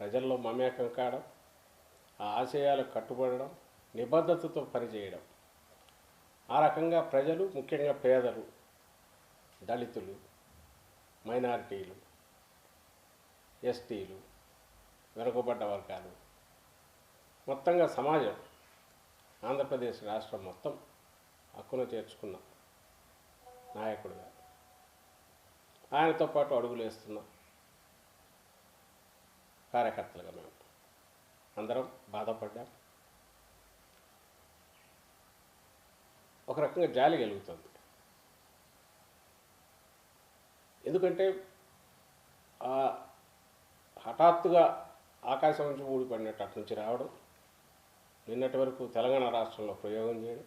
ప్రజల్లో మమేకం కావడం ఆ ఆశయాలకు కట్టుబడడం నిబద్ధతతో పనిచేయడం. ఆ రకంగా ప్రజలు ముఖ్యంగా పేదలు దళితులు మైనారిటీలు ఎస్టీలు వెనుకబడ్డ వర్గాలు మొత్తంగా సమాజం ఆంధ్రప్రదేశ్ రాష్ట్రం మొత్తం హక్కును చేర్చుకున్న నాయకుడుగా. ఆయనతో పాటు అడుగులు వేస్తున్న. కార్యకర్తలుగా మేము అందరం బాధపడ్డాం. ఒక రకంగా జాలి కలుగుతుంది ఎందుకంటే ఆ హఠాత్తుగా ఆకాశం నుంచి ఊడిపడినట్టు అటు నుంచి రావడం నిన్నటి వరకు తెలంగాణ రాష్ట్రంలో ప్రయోగం చేయడం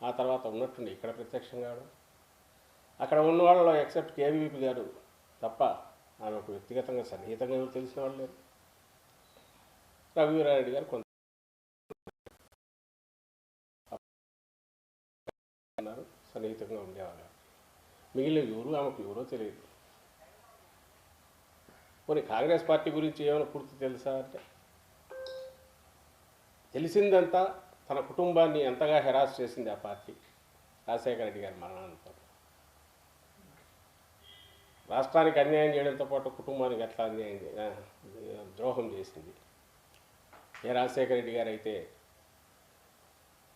ఆ తర్వాత ఉన్నట్టుండి ఇక్కడ ప్రత్యక్షం కావడం అక్కడ ఉన్న వాళ్ళలో ఎక్సెప్ట్ కేవీపీ గారు తప్ప ఆమెకు వ్యక్తిగతంగా సన్నిహితంగా ఎవరు తెలిసిన వాళ్ళు లేరు. రఘువీరారెడ్డి గారు కొంత అన్నారు సన్నిహితంగా ఉండేవాళ్ళు మిగిలిన ఎవరు? ఆమెకు ఎవరో తెలియదు. కొన్ని కాంగ్రెస్ పార్టీ గురించి ఏమైనా పూర్తి తెలుసా అంటే? తెలిసిందంతా తన కుటుంబాన్ని ఎంతగా హెరాస్ చేసింది ఆ పార్టీ. రాజశేఖర రెడ్డి గారి మరణానంతరం. రాష్ట్రానికి అన్యాయం చేయడంతో పాటు కుటుంబానికి ఎట్లా అన్యాయం ద్రోహం చేసింది. ఏ రాజశేఖర రెడ్డి గారు అయితే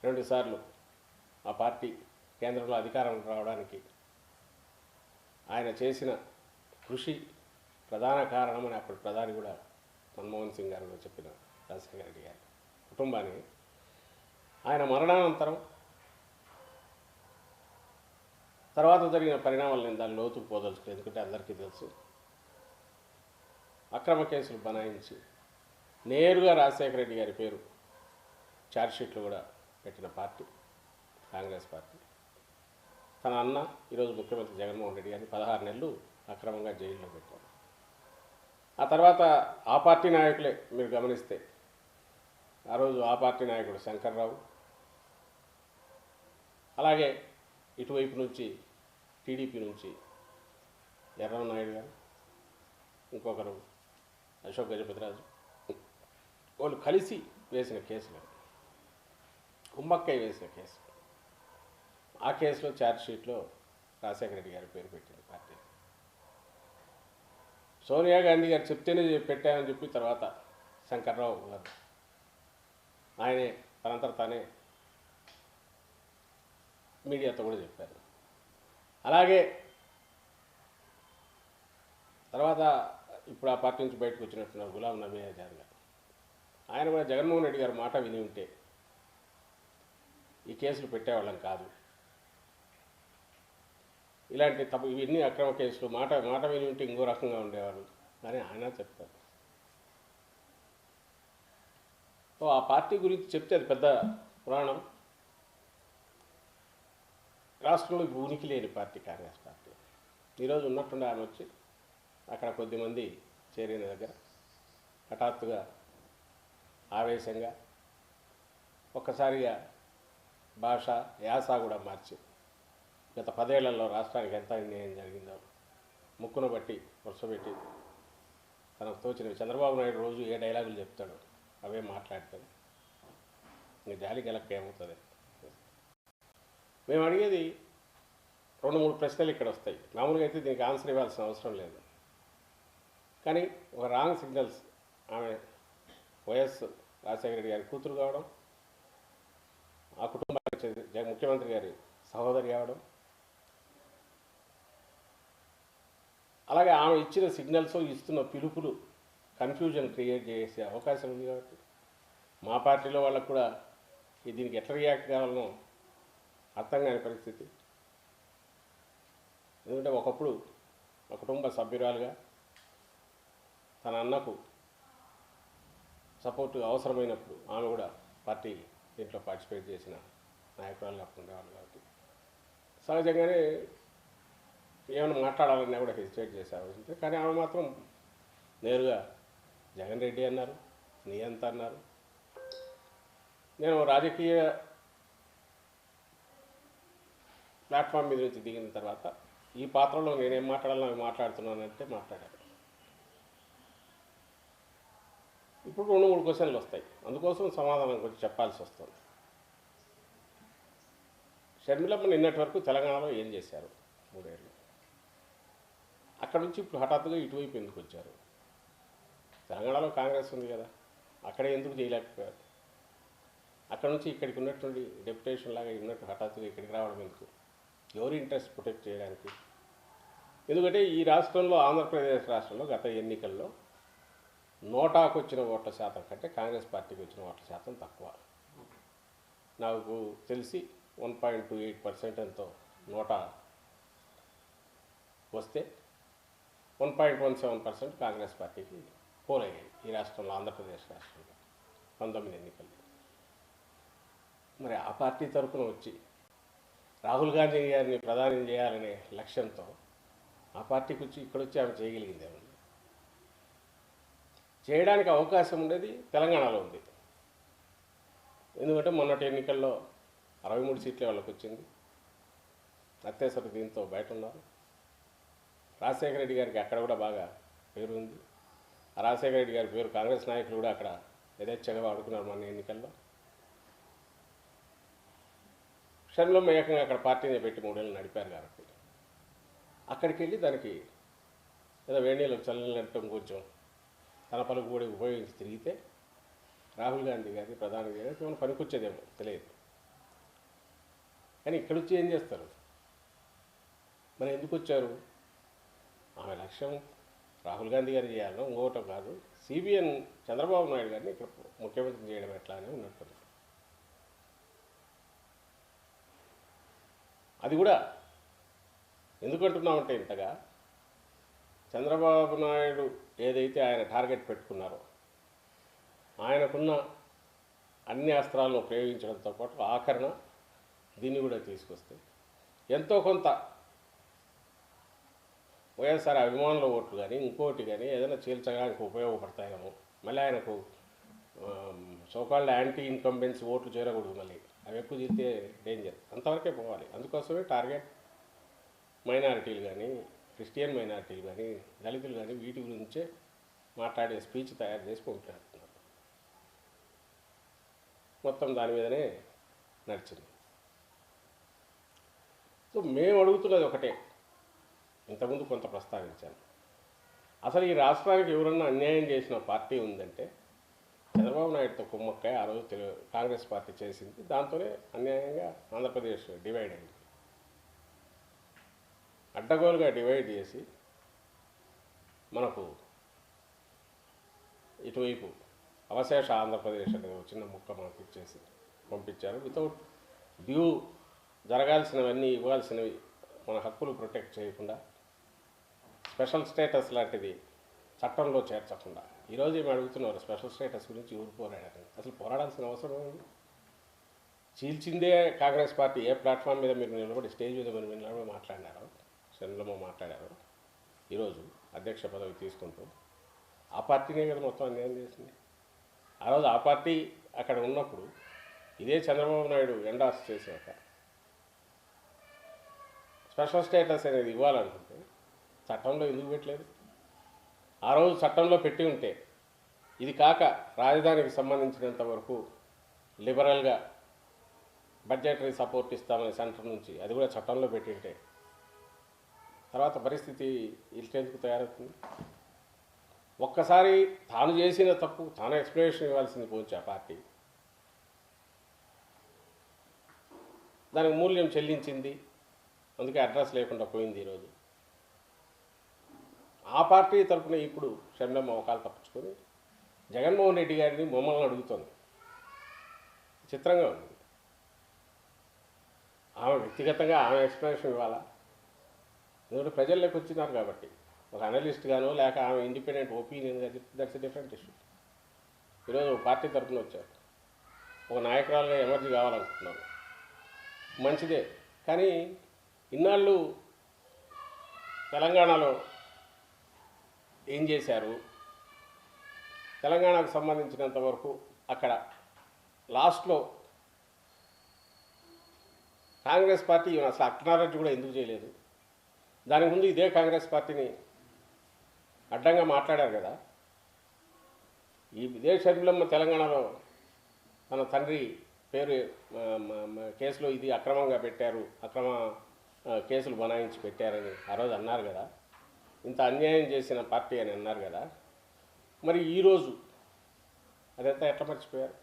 రెండుసార్లు ఆ పార్టీ కేంద్రంలో అధికారం రావడానికి ఆయన చేసిన కృషి ప్రధాన కారణమని అప్పుడు ప్రధాని కూడా మన్మోహన్ సింగ్ గారు చెప్పిన రాజశేఖర రెడ్డి గారు. కుటుంబాన్ని ఆయన మరణానంతరం తర్వాత జరిగిన పరిణామాలు నేను దాని లోతుకు పోదలుచుకోలేదు ఎందుకంటే అందరికీ తెలుసు. అక్రమ కేసులు బనాయించి నేరుగా రాజశేఖర రెడ్డి గారి పేరు ఛార్జ్షీట్లు కూడా పెట్టిన పార్టీ కాంగ్రెస్ పార్టీ. తన అన్న ఈరోజు ముఖ్యమంత్రి జగన్మోహన్ రెడ్డి గారిని పదహారు నెలలు అక్రమంగా జైల్లో పెట్టారు. ఆ తర్వాత ఆ పార్టీ నాయకులే మీరు గమనిస్తే ఆ రోజు ఆ పార్టీ నాయకుడు శంకర్రావు అలాగే ఇటువైపు నుంచి టీడీపీ నుంచి ఎర్రవ నాయుడు గారు ఇంకొకరు అశోక్ గజపతిరాజు వాళ్ళు కలిసి వేసిన కేసులు కుమ్మక్కై వేసిన కేసు. ఆ కేసులో ఛార్జ్షీట్లో రాజశేఖర రెడ్డి గారి పేరు పెట్టింది పార్టీ. సోనియా గాంధీ గారు చెప్తేనే పెట్టానని చెప్పి తర్వాత శంకర్రావు గారు. ఆయనే తనంతర తానే మీడియాతో కూడా చెప్పారు. అలాగే తర్వాత ఇప్పుడు ఆ పార్టీ నుంచి బయటకు వచ్చినట్టున్నారు గులాం నబీ ఆజాద్ గారు. ఆయన కూడా జగన్మోహన్ రెడ్డి గారు మాట విని ఉంటే ఈ కేసులు పెట్టేవాళ్ళం కాదు. ఇలాంటి తప్పు ఇవన్నీ అక్రమ కేసులు మాట మాట విని ఉంటే ఇంకో రకంగా ఉండేవారు అని ఆయన చెప్తారు. సో ఆ పార్టీ గురించి చెప్తే అది పెద్ద పురాణం. రాష్ట్రంలో ఉనికి లేని పార్టీ కాంగ్రెస్ పార్టీ ఈరోజు ఉన్నట్టుండి ఆమె వచ్చి అక్కడ కొద్దిమంది చేరిన దగ్గర హఠాత్తుగా ఆవేశంగా ఒక్కసారిగా భాష యాస కూడా మార్చి గత పదేళ్ళలో రాష్ట్రానికి ఎంత అన్యాయం జరిగిందో ముక్కును బట్టి వరుసపెట్టి తనకు తోచినవి చంద్రబాబు నాయుడు రోజు ఏ డైలాగులు చెప్తాడు అవే మాట్లాడతాడు ఇంకా జాలి గెలక్క ఏమవుతుంది మేము అడిగేది రెండు మూడు ప్రశ్నలు ఇక్కడ వస్తాయి. మామూలుగా అయితే దీనికి ఆన్సర్ ఇవ్వాల్సిన అవసరం లేదు. కానీ ఒక రాంగ్ సిగ్నల్స్ ఆమె వైఎస్ రాజశేఖర రెడ్డి గారి కూతురు కావడం ఆ కుటుంబానికి ముఖ్యమంత్రి గారి సహోదరి కావడం అలాగే ఆమె ఇచ్చిన సిగ్నల్స్ ఇస్తున్న పిలుపులు కన్ఫ్యూజన్ క్రియేట్ చేసే అవకాశం ఉంది కాబట్టి మా పార్టీలో వాళ్ళకు కూడా దీనికి ఎట్లా రియాక్ట్ కావాలనో అర్థం కాని పరిస్థితి. ఎందుకంటే ఒకప్పుడు ఒక కుటుంబ సభ్యురాలుగా తన అన్నకు సపోర్ట్ అవసరమైనప్పుడు ఆమె కూడా పార్టీ దీంట్లో పార్టిసిపేట్ చేసిన నాయకురాలుగా ఉండేవాళ్ళు కాబట్టి. సహజంగానే ఏమైనా మాట్లాడాలన్నా కూడా హెసిటేట్ చేసే కానీ ఆమె మాత్రం నేరుగా జగన్ రెడ్డి అన్నారు నీ ఎంత అన్నారు. నేను రాజకీయ ప్లాట్ఫామ్ మీద నుంచి దిగిన తర్వాత ఈ పాత్రలో నేనేం మాట్లాడాలని అవి మాట్లాడుతున్నానంటే మాట్లాడాను. ఇప్పుడు రెండు మూడు క్వశ్చన్లు వస్తాయి. అందుకోసం సమాధానం కొంచెం చెప్పాల్సి వస్తుంది. షర్మిలమ్మ నిన్నటి వరకు తెలంగాణలో ఏం చేశారు? మూడేళ్ళు. అక్కడ నుంచి ఇప్పుడు హఠాత్తుగా ఇటువైపు ఎందుకు వచ్చారు? తెలంగాణలో కాంగ్రెస్ ఉంది కదా అక్కడే ఎందుకు చేయలేకపోయారు? అక్కడ నుంచి ఇక్కడికి ఉన్నటువంటి డెప్యుటేషన్ లాగా ఉన్నట్టు హఠాత్తుగా ఇక్కడికి రావడం ఎందుకు? ఎవరి ఇంట్రెస్ట్ ప్రొటెక్ట్ చేయడానికి? ఎందుకంటే ఈ రాష్ట్రంలో ఆంధ్రప్రదేశ్ రాష్ట్రంలో గత ఎన్నికల్లో నోటాకు వచ్చిన ఓట్ల శాతం కంటే కాంగ్రెస్ పార్టీకి వచ్చిన ఓట్ల శాతం తక్కువ. నాకు తెలిసి one point two eight percent ఎంతో నోటా వస్తే one point one seven percent Congress పార్టీకి పోలయ్యాయి ఈ రాష్ట్రంలో ఆంధ్రప్రదేశ్ రాష్ట్రంలో పంతొమ్మిది ఎన్నికల్లో. మరి ఆ పార్టీ తరఫున వచ్చి రాహుల్ గాంధీ గారిని ప్రధాని చేయాలనే లక్ష్యంతో ఆ పార్టీకి వచ్చి ఇక్కడ వచ్చి ఆమె చేయగలిగింది ఏమన్నా చేయడానికి అవకాశం ఉండేది తెలంగాణలో ఉంది. ఎందుకంటే మొన్నటి ఎన్నికల్లో అరవై మూడు సీట్లే వాళ్ళకి వచ్చింది. అత్యవసర దీంతో బయట ఉన్నారు రాజశేఖర రెడ్డి గారికి అక్కడ కూడా బాగా పేరు ఉంది. రాజశేఖర రెడ్డి గారి పేరు కాంగ్రెస్ నాయకులు కూడా అక్కడ యథేచ్ఛగా వాడుకున్నారు మొన్న ఎన్నికల్లో. క్షణంలో ఏకంగా అక్కడ పార్టీని పెట్టి మూడేళ్ళు నడిపారు కాబట్టి. అక్కడికి వెళ్ళి దానికి ఏదో వేణీలో చల్లనట్టం కొంచెం తన పలుకు కూడా ఉపయోగించి తిరిగితే రాహుల్ గాంధీ గారి ప్రధాని గారి ఏమైనా పనికొచ్చేదేమో తెలియదు. కానీ ఇక్కడ వచ్చి ఏం చేస్తారు? మరి ఎందుకు వచ్చారు? ఆమె లక్ష్యం రాహుల్ గాంధీ గారు చేయాలో ఇంకోటం కాదు. సిబిఎన్ చంద్రబాబు నాయుడు గారిని ఇక్కడ ముఖ్యమంత్రి చేయడం ఎట్లా అని ఉన్నట్టుంది. అది కూడా ఎందుకంటున్నామంటే ఇంతగా చంద్రబాబు నాయుడు ఏదైతే ఆయన టార్గెట్ పెట్టుకున్నారో ఆయనకున్న అన్ని అస్త్రాలను ఉపయోగించడంతో పాటు ఆఖరణ దీన్ని కూడా తీసుకొస్తే ఎంతో కొంత వైఎస్ఆర్ అభిమానుల ఓట్లు కానీ ఇంకోటి కానీ ఏదైనా చీల్చడానికి ఉపయోగపడతాయేమో. మళ్ళీ ఆయనకు సోకాళ్ళ యాంటీ ఇన్కంబెన్స్ ఓట్లు చేరకూడదు మళ్ళీ. అవి ఎక్కువ చీలితే డేంజర్ అంతవరకే పోవాలి. అందుకోసమే టార్గెట్ మైనారిటీలు కానీ క్రిస్టియన్ మైనారిటీలు కానీ దళితులు కానీ వీటి గురించే మాట్లాడే స్పీచ్ తయారు చేసి పంపిస్తున్నారు మొత్తం దాని మీదనే నడిచింది. సో మేము అడుగుతున్నది ఒకటే. ఇంతకుముందు కొంత ప్రస్తావించాను. అసలు ఈ రాష్ట్రానికి ఎవరన్నా అన్యాయం చేసిన పార్టీ ఉందంటే చంద్రబాబు నాయుడుతో కుమ్మక్కాయ ఆ రోజు తెలు కాంగ్రెస్ పార్టీ చేసింది. దాంతోనే అన్యాయంగా ఆంధ్రప్రదేశ్ డివైడ్ అయింది. అడ్డగోలుగా డివైడ్ చేసి మనకు ఇటువైపు అవశేష ఆంధ్రప్రదేశ్ అనేది చిన్న ముక్క మనకు ఇచ్చేసి పంపించారు. వితౌట్ డ్యూ జరగాల్సినవన్నీ ఇవ్వాల్సినవి మన హక్కులు ప్రొటెక్ట్ చేయకుండా స్పెషల్ స్టేటస్ లాంటిది చట్టంలో చేర్చకుండా. ఈరోజు ఏమి అడుగుతున్నారు స్పెషల్ స్టేటస్ గురించి ఎవరు పోరాడారు? అసలు పోరాడాల్సిన అవసరం ఏముంది? చీల్చిందే కాంగ్రెస్ పార్టీ ఏ ప్లాట్ఫామ్ మీద మీరు నిలబడి స్టేజ్ మీద మీరు నిలబడి మాట్లాడినారో చంద్రబాబు మాట్లాడారు ఈరోజు అధ్యక్ష పదవి తీసుకుంటూ ఆ పార్టీనే కదా మొత్తం అన్యాయం చేసింది. ఆ రోజు ఆ పార్టీ అక్కడ ఉన్నప్పుడు ఇదే చంద్రబాబు నాయుడు ఎండాస్ చేశాక స్పెషల్ స్టేటస్ అనేది ఇవ్వాలనుకుంటే చట్టంలో ఎందుకు పెట్టలేదు? ఆ రోజు చట్టంలో పెట్టి ఉంటే ఇది కాక రాజధానికి సంబంధించినంత వరకు లిబరల్గా బడ్జెటరీ సపోర్ట్ ఇస్తామని సెంటర్ నుంచి అది కూడా చట్టంలో పెట్టి ఉంటే తర్వాత పరిస్థితి ఇల్టెందుకు తయారవుతుంది. ఒక్కసారి తాను చేసిన తప్పు తాను ఎక్స్ప్లెనేషన్ ఇవ్వాల్సింది పోవచ్చు ఆ పార్టీ. దానికి మూల్యం చెల్లించింది అందుకే అడ్రస్ లేకుండా పోయింది ఈరోజు. ఆ పార్టీ తరఫున ఇప్పుడు షర్మిలమ్మ అవకాలు తప్పించుకొని జగన్మోహన్ రెడ్డి గారిని మమ్మల్ని అడుగుతోంది. చిత్రంగా ఉంది. ఆమె వ్యక్తిగతంగా ఆమె ఎక్స్ప్లెనేషన్ ఇవ్వాలా? ఎందుకంటే ప్రజల్లోకి వచ్చినారు కాబట్టి. ఒక అనలిస్ట్ గానో లేక ఆమె ఇండిపెండెంట్ ఒపీనియన్గా చెప్తే దట్స్ డిఫరెంట్ ఇష్యూ. ఈరోజు ఒక పార్టీ తరఫున వచ్చారు. ఒక నాయకురాలుగా ఎమర్జీ కావాలనుకుంటున్నారు. మంచిదే. కానీ ఇన్నాళ్ళు తెలంగాణలో ఏం చేశారు? తెలంగాణకు సంబంధించినంత వరకు అక్కడ లాస్ట్లో కాంగ్రెస్ పార్టీ అసలు అక్నారెడ్డి కూడా ఎందుకు చేయలేదు? దానికి ముందు ఇదే కాంగ్రెస్ పార్టీని అడ్డంగా మాట్లాడారు కదా. ఈ విదేశ షర్మిలమ్మ తెలంగాణలో తన తండ్రి పేరు కేసులో ఇది అక్రమంగా పెట్టారు అక్రమ కేసులు బనాయించి పెట్టారని ఆ రోజు అన్నారు కదా. ఇంత అన్యాయం చేసిన పార్టీ అని అన్నారు కదా మరి ఈరోజు అదంతా ఎట్లా మర్చిపోయారు?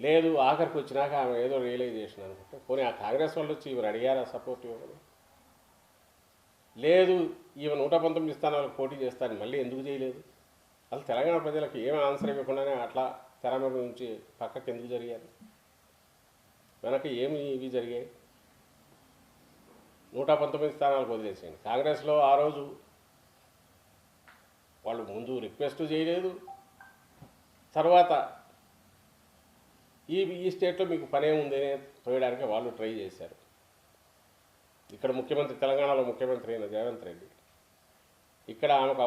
లేదు ఆఖరికి వచ్చినాక ఆమె ఏదో రియలైజేషన్ అనుకుంటే పోనీ ఆ కాంగ్రెస్ వాళ్ళు వచ్చి ఈమెను అడిగారా సపోర్ట్ ఇవ్వమని? లేదు ఈమె నూట పంతొమ్మిది స్థానాలకు పోటీ చేస్తారని మళ్ళీ ఎందుకు చేయలేదు? అసలు తెలంగాణ ప్రజలకు ఏమి ఆన్సర్ ఇవ్వకుండానే అట్లా తెర నుంచి పక్కకి ఎందుకు జరిగారు? వెనక ఏమి ఇవి జరిగాయి? నూట పంతొమ్మిది స్థానాలకు వదిలేసేయండి. కాంగ్రెస్లో ఆ రోజు వాళ్ళు ముందు రిక్వెస్ట్ చేయలేదు. తర్వాత ఈ ఈ స్టేట్లో మీకు పనేముంది అని తోయడానికి వాళ్ళు ట్రై చేశారు. ఇక్కడ ముఖ్యమంత్రి తెలంగాణలో ముఖ్యమంత్రి అయిన రేవంత్ రెడ్డి. ఇక్కడ ఆమెకు